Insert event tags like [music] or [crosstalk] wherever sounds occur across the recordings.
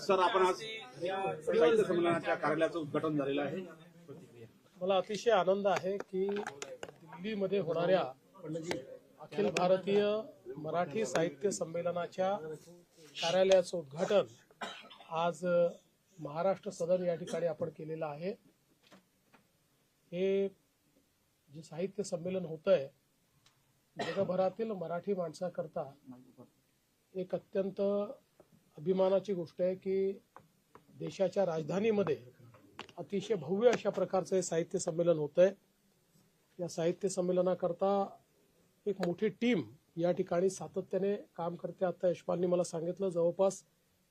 Sir आपण आज साहित्य संमेलनाच्या कार्यालयाचं उद्घाटन झालेलं आहे. मला अतिशय आनंद आहे की दिल्लीमध्ये होणाऱ्या म्हणजे अखिल भारतीय मराठी साहित्य संमेलनाच्या कार्यालयाचं उद्घाटन आज महाराष्ट्र सदन या ठिकाणी आपण केलेलं आहे. हे जे साहित्य संमेलन होत आहे जगभरातील मराठी माणसाकरता एक अत्यंत अभिमानाची गोष्ट आहे की देशाच्या राजधानीमध्ये अतिशय भव्य अशा प्रकारचं हे साहित्य संमेलन होत आहे या साहित्य संमेलनाकरता एक मोठी टीम या ठिकाणी सातत्याने काम करते. आता यशपालनी मला सांगितलं जवळपास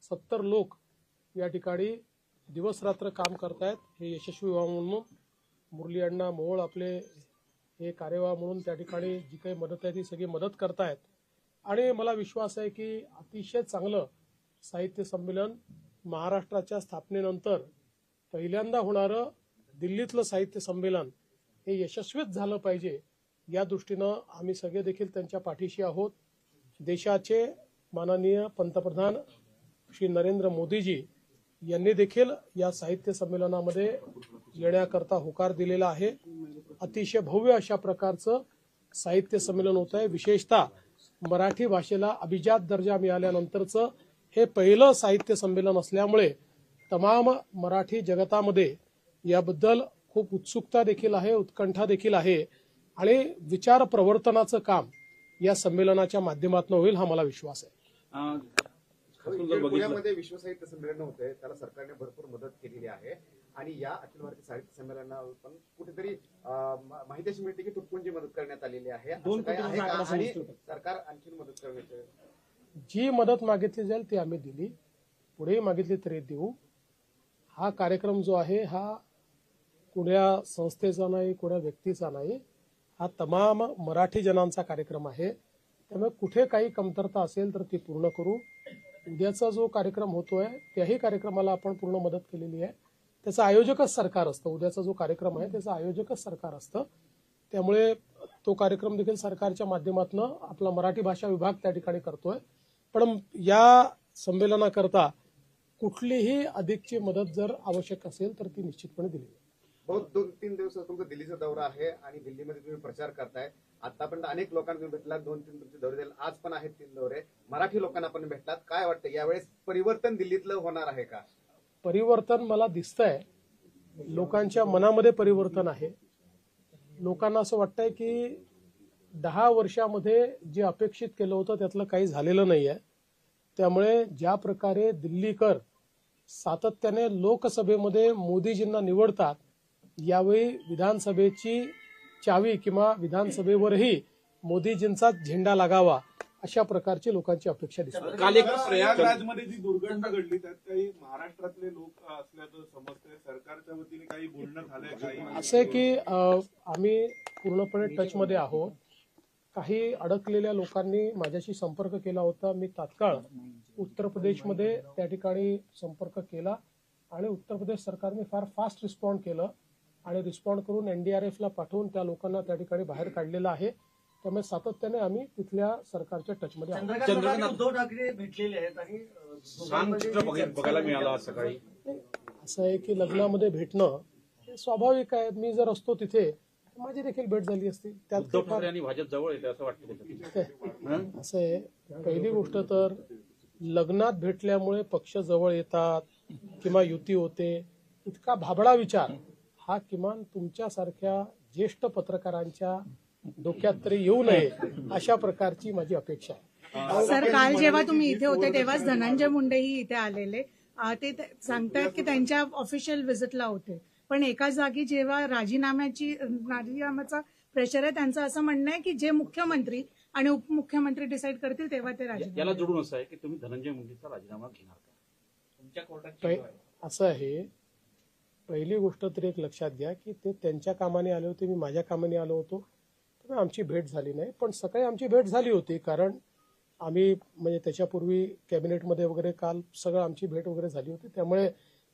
सत्तर लोक या ठिकाणी दिवसरात्र काम करतायत. हे यशस्वी व्हावं म्हणून मुरली अण्णा मोहोळ आपले हे कार्यवाह म्हणून त्या ठिकाणी जी काही मदत आहे ती सगळी मदत करतायत. आणि मला विश्वास आहे की अतिशय चांगलं साहित्य संमेलन महाराष्ट्राच्या स्थापनेनंतर पहिल्यांदा होणारं दिल्लीतलं साहित्य संमेलन हे यशस्वीच झालं पाहिजे. या दृष्टीनं आम्ही सगळे देखील त्यांच्या पाठीशी आहोत. देशाचे माननीय पंतप्रधान श्री नरेंद्र मोदीजी यांनी देखील या साहित्य संमेलनामध्ये येण्याकरता होकार दिलेला आहे. अतिशय भव्य अशा प्रकारचं साहित्य संमेलन होत आहे विशेषतः मराठी भाषेला अभिजात दर्जा मिळाल्यानंतरचं हे पहिलं साहित्य संमेलन असल्यामुळे तमाम मराठी जगतामध्ये याबद्दल खूप उत्सुकता देखील आहे उत्कंठा देखील आहे आणि विचार प्रवर्तनाचं काम या संमेलनाच्या माध्यमातून होईल हा मला विश्वास आहे. बघितलं पुण्यामध्ये विश्व साहित्य संमेलन होते त्याला सरकारने भरपूर मदत केलेली आहे आणि या अखिल भारतीय साहित्य संमेलनावर पण कुठेतरी माहिती अशी मिळते की तुटपुंजी मदत करण्यात आलेली आहे. दोन आणि सरकार आणखी मदत करण्याचे जी मदत मागितली जाईल ती आम्ही दिली. पुढेही मागितली तरी देऊ. हा कार्यक्रम जो आहे हा कुण्या संस्थेचा नाही कुण्या व्यक्तीचा नाही हा तमाम मराठी जनांचा कार्यक्रम आहे. त्यामुळे कुठे काही कमतरता असेल तर ती पूर्ण करू. उद्याचा जो कार्यक्रम होतोय त्याही कार्यक्रमाला आपण पूर्ण मदत केलेली आहे. त्याचं आयोजकच सरकार असतं. उद्याचा जो कार्यक्रम आहे त्याचं आयोजकच सरकार असतं. त्यामुळे तो कार्यक्रम देखील सरकारच्या माध्यमातून आपला मराठी भाषा विभाग त्या ठिकाणी करतोय. पण या संमेलनाकरता कुठलीही अधिकची मदत जर आवश्यक असेल तर ती निश्चितपणे दिली जाईल. बहुत दोन तीन दिवस तुमचा दिल्लीचा दौरा आहे आणि दिल्लीमध्ये तुम्ही प्रचार करताय. आतापर्यंत अनेक लोकांना तुम्ही भेटलात दोन तीन तुमचे दौरे झाले. आज पण आहेत तीन दौरे. मराठी लोकांना पण भेटलात. काय वाटतं यावेळेस परिवर्तन दिल्लीतलं होणार आहे का? परिवर्तन मला दिसतंय. लोकांच्या मनामध्ये परिवर्तन आहे. लोकांना असं वाटतंय की दहा वर्षामध्ये जे अपेक्षित केलं होतं त्यातलं काही झालेलं नाही आहे त्यामुळे ज्या प्रकारे दिल्लीकर सातत्याने लोकसभेमध्ये मोदीजींना निवडतात यावेळी विधानसभेची चावी किंवा विधानसभेवरही मोदीजींचा झेंडा लागावा अशा प्रकारची लोकांची अपेक्षा दिसते. काल एक प्रयागराजमध्ये जी दुर्घटना घडली त्यात काही महाराष्ट्रातले लोक असल्याचं समजतंय. सरकारच्या वतीने काही बोलणं झालंय असं आहे की आम्ही पूर्णपणे टचमध्ये आहोत. काही अडकलेल्या लोकांनी माझ्याशी संपर्क केला होता. मी तात्काळ उत्तर प्रदेशमध्ये त्या ठिकाणी संपर्क केला आणि उत्तर प्रदेश सरकारने फार फास्ट रिस्पॉन्ड केलं आणि रिस्पॉन्ड करून एनडीआरएफला पाठवून त्या लोकांना त्या ठिकाणी बाहेर काढलेलं आहे. त्यामुळे सातत्याने आम्ही तिथल्या सरकारच्या टचमध्ये आहोत. उद्धव ठाकरे भेटलेले आहेत आणि बघायला मिळालं सकाळी असं आहे की लग्नामध्ये भेटणं हे स्वाभाविक आहे. मी जर असतो तिथे माझी देखील भेट झाली असती. त्यात उद्धव काही ठाकरे आणि भाजप जवळ येते असं वाटतं? [laughs] असं आहे. पहिली गोष्ट तर लग्नात भेटल्यामुळे पक्ष जवळ येतात किंवा युती होते. इतका भाबडा विचार. हा किमान तुमच्यासारख्या ज्येष्ठ पत्रकारांच्या डोक्यात तरी येऊ नये अशा प्रकारची माझी अपेक्षा आहे. सर काल जेव्हा तुम्ही इथे होते तेव्हाच धनंजय मुंडेही इथे आलेले. ते सांगतायत की त्यांच्या ऑफिशियल व्हिजिटला होते. पण एका जागी जेव्हा राजीनाम्याची राजीनाम्याचा प्रेशर आहे त्यांचं असं म्हणणं आहे की जे मुख्यमंत्री आणि उपमुख्यमंत्री डिसाईड करतील तेव्हा ते याला राजीनामा जोडून असं आहे की तुम्ही धनंजय मुंडेचा राजीनामा घेणार का? पहि- असं आहे. पहिली गोष्ट तरी एक लक्षात घ्या की ते त्यांच्या कामाने आले होते मी माझ्या कामाने आलो होतो. त्यामुळे आमची भेट झाली नाही. पण सकाळी आमची भेट झाली होती कारण आम्ही म्हणजे त्याच्यापूर्वी कॅबिनेटमध्ये वगैरे काल सगळं आमची भेट वगैरे झाली होती. त्यामुळे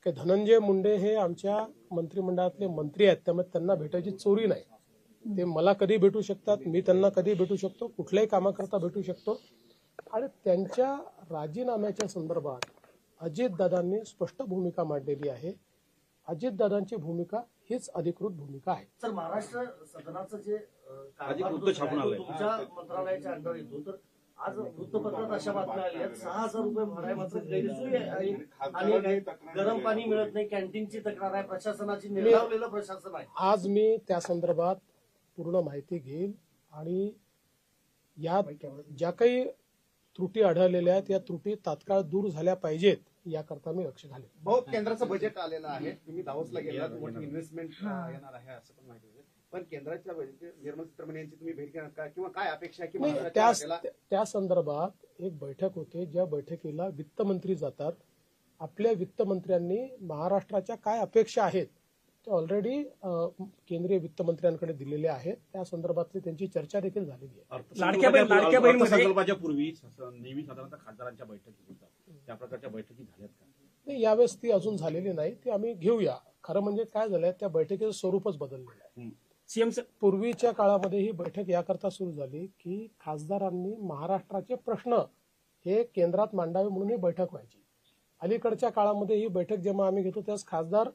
काही धनंजय मुंडे हे आमच्या मंत्रिमंडळातले मंत्री आहेत. त्यामुळे त्यांना भेटायची चोरी नाही. ते मला कधी भेटू शकतात? मी त्यांना कधी भेटू शकतो? कुठल्याही कामाकरता भेटू शकतो? आणि त्यांच्या राजीनाम्याच्या संदर्भात अजितदादांनी स्पष्ट भूमिका मांडलेली आहे. अजितदादांची भूमिका हीच अधिकृत भूमिका आहे. महाराष्ट्र सदनाचं जे मंत्रालयाच्या अंडर येतो. तर आज वृत्तपत्रात अशा बातम्या आल्या सहा हजार रुपये भराय मात्र गैरसोय आहे गरम पाणी आहे. मिळत नाही कॅन्टीनची तक्रार आहे प्रशासनाची प्रशासन आहे. आज मी त्या संदर्भात पूर्ण माहिती घेईल आणि यात ज्या काही त्रुटी आढळलेल्या आहेत या त्रुटी तात्काळ दूर झाल्या पाहिजेत याकरता मी लक्ष घालेन. भाऊ केंद्राचं बजेट आलेलं आहे. तुम्ही दावोसला गेलात मोठी इन्व्हेस्टमेंट येणार आहे असं पण माहिती होतं. पण केंद्राच्या निर्मला सीतारामन यांची तुम्ही भेट घेणार का? किंवा काय अपेक्षा आहे की त्या संदर्भात एक बैठक होते ज्या बैठकीला वित्तमंत्री जातात. आपल्या वित्तमंत्र्यांनी महाराष्ट्राच्या काय अपेक्षा आहेत त्या ऑलरेडी केंद्रीय वित्तमंत्र्यांकडे दिलेल्या आहेत. त्या संदर्भातली त्यांची चर्चा देखील झालेली आहे. अर्थसंकल्पाच्या पूर्वी नेहमी साधारणतः खासदारांच्या बैठकी होतात त्या प्रकारच्या बैठकी झाल्यात का? नाही यावेळेस ती अजून झालेली नाही. ती आम्ही घेऊया. खरं म्हणजे काय झालंय त्या बैठकीचं स्वरूपच बदललेलं आहे. सीएम पूर्वीच्या काळामध्ये ही बैठक याकरता सुरू झाली की खासदारांनी महाराष्ट्राचे प्रश्न हे केंद्रात मांडावे म्हणून ही बैठक व्हायची. अलीकडच्या काळामध्ये ही बैठक जेव्हा आम्ही घेतो त्यावेळेस खासदार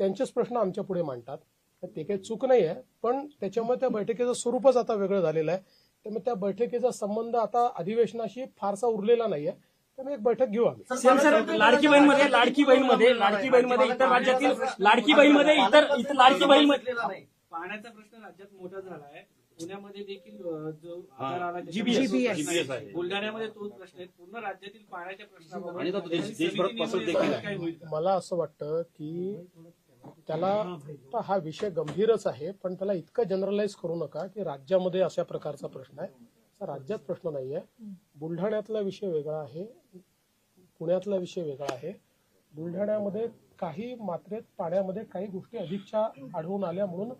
त्यांचेच प्रश्न आमच्या पुढे मांडतात. तर ते काही चूक नाही आहे पण त्याच्यामुळे त्या बैठकीचं स्वरूपच आता वेगळं झालेलं आहे. त्यामुळे त्या बैठकीचा संबंध आता अधिवेशनाशी फारसा उरलेला नाहीये. त्यामुळे एक बैठक घेऊ आम्ही. लाडकी बहीणमध्ये लाडकी बहीणमध्ये लाडकी बहीणमध्ये इतर राज्यातील लाडकी बहीणमध्ये इतर इतर लाडकी बहीणमध्ये घेतलेला नाही पाण्याचा प्रश्न राज्यात मोठा झाला आहे पुण्यामध्ये देखील जो. आजार आला GBS. त्याच्यामध्ये GBS आहे. बुलढाण्यामध्ये तोच प्रश्न आहे पूर्ण राज्यातील पाण्याच्या प्रश्नाबाबत आणि तो देश- समिती देशभरात नेमून पसरत देखील याच्यावर आहे. काय होईल का? मला असं वाटतं की त्याला आता हा विषय गंभीरच आहे पण त्याला इतकं जनरलाइज करू नका की राज्यामध्ये अशा प्रकारचा प्रश्न आहे असा राज्यात प्रश्न नाहीये बुलढाण्यातला विषय वेगळा आहे पुण्यातला विषय वेगळा आहे बुलढाण्यामध्ये काही मात्रेत पाण्यामध्ये काही गोष्टी अधिकच्या आढळून आल्या म्हणून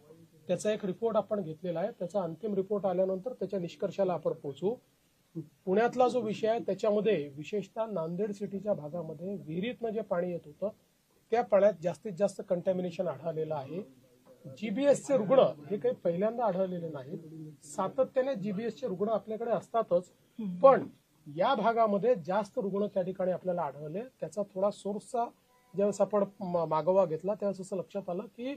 त्याचा एक रिपोर्ट आपण घेतलेला आहे. त्याचा अंतिम रिपोर्ट आल्यानंतर त्याच्या निष्कर्षाला आपण पोहोचू. पुण्यातला जो विषय आहे त्याच्यामध्ये विशेषतः नांदेड सिटीच्या भागामध्ये विहिरीतनं जे पाणी येत होतं त्या पाण्यात जास्तीत जास्त कंटॅमिनेशन आढळलेलं आहे. जीबीएसचे रुग्ण हे काही पहिल्यांदा आढळलेले नाहीत. सातत्याने जीबीएसचे रुग्ण आपल्याकडे असतातच. पण या भागामध्ये जास्त रुग्ण त्या ठिकाणी आपल्याला आढळले. त्याचा थोडा सोर्सचा ज्यावेळेस आपण मागोवा घेतला त्यावेळेस असं लक्षात आलं की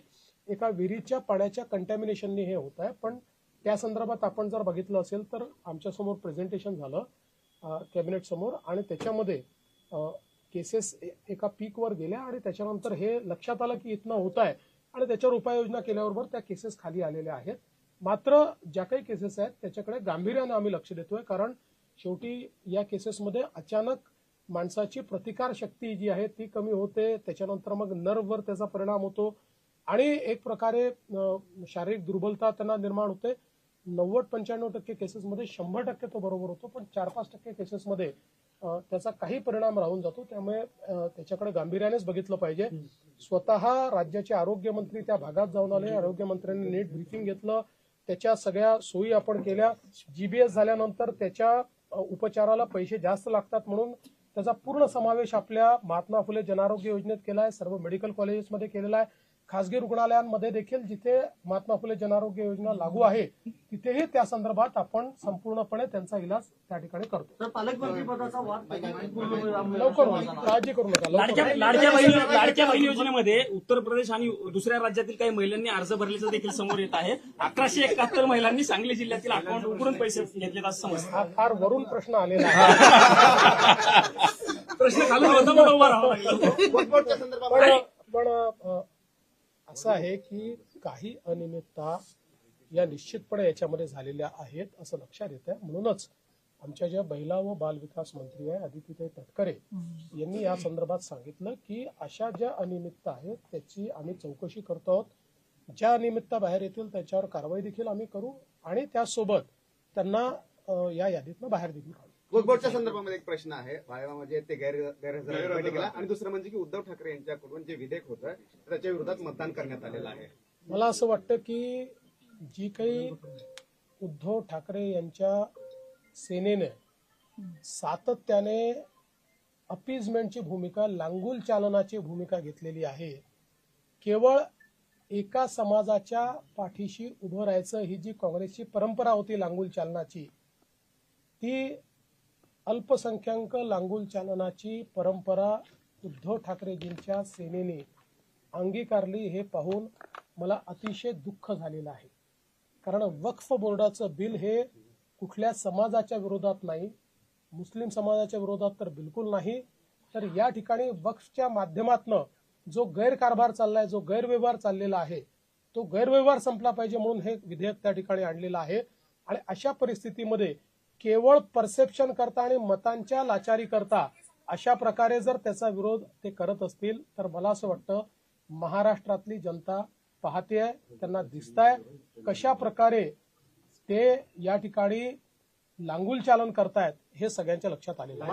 एका विहिरीच्या पाण्याच्या कंटॅमिनेशनने हे होत आहे. पण त्या संदर्भात आपण जर बघितलं असेल तर आमच्यासमोर प्रेझेंटेशन झालं कॅबिनेट समोर आणि त्याच्यामध्ये केसेस एका पीकवर गेल्या आणि त्याच्यानंतर हे लक्षात आलं की इथनं होत आहे आणि त्याच्यावर उपाययोजना केल्याबरोबर त्या केसेस खाली आलेल्या आहेत. मात्र ज्या काही केसेस आहेत त्याच्याकडे गांभीर्याने आम्ही लक्ष देतोय कारण शेवटी या केसेसमध्ये अचानक माणसाची प्रतिकार शक्ती जी आहे ती कमी होते त्याच्यानंतर मग नर्ववर त्याचा परिणाम होतो. आणि एक प्रकारे शारीरिक दुर्बलता त्यांना निर्माण होते. नव्वद पंच्याण्णव टक्के केसेसमध्ये शंभर टक्के तो बरोबर होतो पण चार पाच टक्के केसेसमध्ये त्याचा काही परिणाम राहून जातो. त्यामुळे त्याच्याकडे गांभीर्यानेच बघितलं पाहिजे. स्वतः राज्याचे आरोग्यमंत्री त्या भागात जाऊन आले. आरोग्यमंत्र्यांनी नीट ब्रीफिंग घेतलं. त्याच्या सगळ्या सोयी आपण केल्या. जीबीएस झाल्यानंतर त्याच्या उपचाराला पैसे जास्त लागतात म्हणून त्याचा पूर्ण समावेश आपल्या महात्मा फुले जनारोग्य योजनेत केला आहे. सर्व मेडिकल कॉलेजेसमध्ये केलेला आहे. खासगी रुग्णालयांमध्ये देखील जिथे महात्मा फुले जनारोग्य योजना लागू आहे तिथेही त्या संदर्भात आपण संपूर्णपणे त्यांचा इलाज त्या ठिकाणी करतो. लवकर होईल काळजी करू नका लवकर लाडक्या होईल. लाडक्या बहीण लाडक्या बहीण योजनेमध्ये उत्तर प्रदेश आणि दुसऱ्या राज्यातील काही महिलांनी अर्ज भरल्याचं देखील समोर येत आहे. अकराशे एकाहत्तर महिलांनी सांगली जिल्ह्यातील अकाउंट उघडून पैसे घेतलेत असं समजतं हा फार वरून प्रश्न आलेला आहे. प्रश्न खालून होता म्हणून उभा राहावं लागलं. पण पण असं आहे की काही अनियमितता या निश्चितपणे याच्यामध्ये झालेल्या आहेत असं लक्षात येत आहे म्हणूनच आमच्या ज्या महिला व बाल विकास मंत्री आहे आदित्यताई तटकरे यांनी या संदर्भात सांगितलं की अशा ज्या अनियमितता आहेत त्याची आम्ही चौकशी करतो आहोत. ज्या अनियमितता बाहेर येतील त्याच्यावर कारवाई देखील आम्ही करू आणि त्यासोबत त्यांना या यादीतनं बाहेर देखील वोटच्या संदर्भामध्ये एक प्रश्न आहे. भायवा म्हणजे ते गैर गैरहजर बैठकीला. आणि दुसरं म्हणजे की उद्धव ठाकरे यांच्याकडून जे विधेयक होतं त्याच्या विरोधात मतदान करण्यात आलेलं आहे. मला असं वाटतं की जी काही उद्धव ठाकरे यांच्या सेनेने सातत्याने अपीजमेंटची भूमिका लांगुल चालनाची भूमिका घेतलेली आहे. केवळ एका समाजाच्या पाठीशी उभं राहायचं ही जी काँग्रेसची परंपरा होती लांगुल चालनाची ती अल्पसंख्याक लांगुल चालनाची परंपरा उद्धव ठाकरेजींच्या सेनेने अंगीकारली हे पाहून मला अतिशय दुःख झालेलं आहे. कारण वक्फ बोर्डाचं बिल हे कुठल्या समाजाच्या विरोधात नाही मुस्लिम समाजाच्या विरोधात तर बिलकुल नाही तर या ठिकाणी वक्फच्या माध्यमातनं जो गैरकारभार चाललाय जो गैरव्यवहार चाललेला आहे तो गैरव्यवहार संपला पाहिजे म्हणून हे विधेयक त्या ठिकाणी आणलेलं आहे. आणि अशा परिस्थितीमध्ये केवळ परसेप्शन करता आणि मतांच्या लाचारी करता अशा प्रकारे जर त्याचा विरोध ते करत असतील तर मला असं वाटतं महाराष्ट्रातली जनता पाहते त्यांना दिसताय कशा प्रकारे ते या ठिकाणी लांगुल चालन करतायत हे सगळ्यांच्या लक्षात आलेलं आहे.